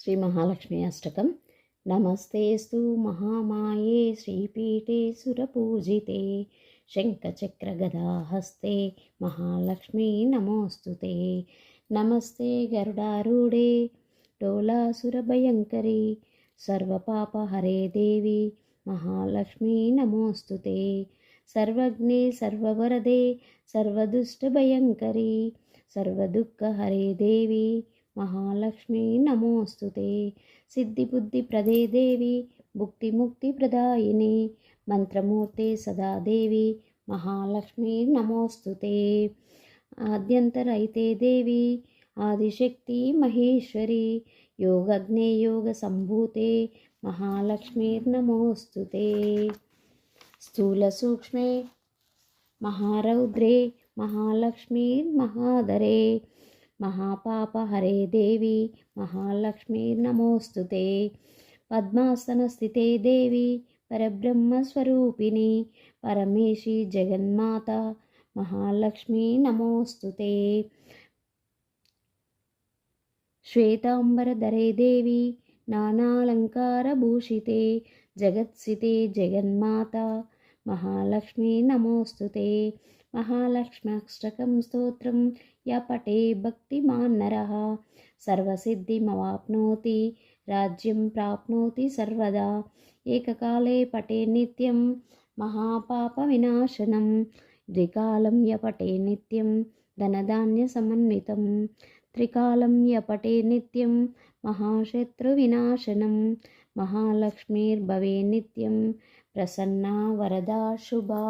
శ్రీ మహాలక్ష్మి అష్టకం. నమస్తేస్తు మహామాయే శ్రీపీఠే సురపూజితే. శంఖచక్రగదాహస్తే మహాలక్ష్మీ నమోస్తుతే. నమస్తే గరుడారూఢే డోలాసురభయంకరి సర్వపాపహరే దేవి మహాలక్ష్మీ నమోస్తుతే. సర్వజ్ఞే సర్వవరదే సర్వదుష్టభయంకరి సర్వదుఃఖహరే దేవి మహాలక్ష్మీ నమోస్తుతే. సిద్ధిబుద్ధిప్రదే దేవి భుక్తిముక్తిప్రదాయిని మంత్రమూర్తే సదా దేవి మహాలక్ష్మీ నమోస్తుతే. ఆద్యంతరైతే దేవి ఆదిశక్తి మహేశ్వరి యోగజ్ఞే యోగ సంభూతే మహాలక్ష్మీర్నమోస్తుతే స్థూల సూక్ష్మే మహారౌద్రే మహాలక్ష్మీర్మహాదరే మహాపాపహరే దేవి మహాలక్ష్మీ నమోస్తుతే పద్మాసన స్థితే దేవి పరబ్రహ్మస్వరూపిణి పరమేశి జగన్మాత మహాలక్ష్మీ నమోస్తుతే శ్వేతాంబరధరే దేవి నానాలంకారభూషితే జగత్సితే జగన్మాత మహాలక్ష్మీ నమోస్తుతే మహాలక్ష్మ్యాష్టకం స్తోత్రం య పటే భక్తిమాన్ సర్వసిద్ధిమవాప్నోతి రాజ్యం ప్రాప్నోతి సర్వదా. ఏకకాలే పటే నిత్యం మహాపాప వినాశనం ద్వికాలం యపటే నిత్యం ధనధాన్య సమన్వితం. త్రికాలం యపటే నిత్యం మహాశత్రు వినాశనం మహాలక్ష్మీర్భవే నిత్యం ప్రసన్నా వరదా శుభా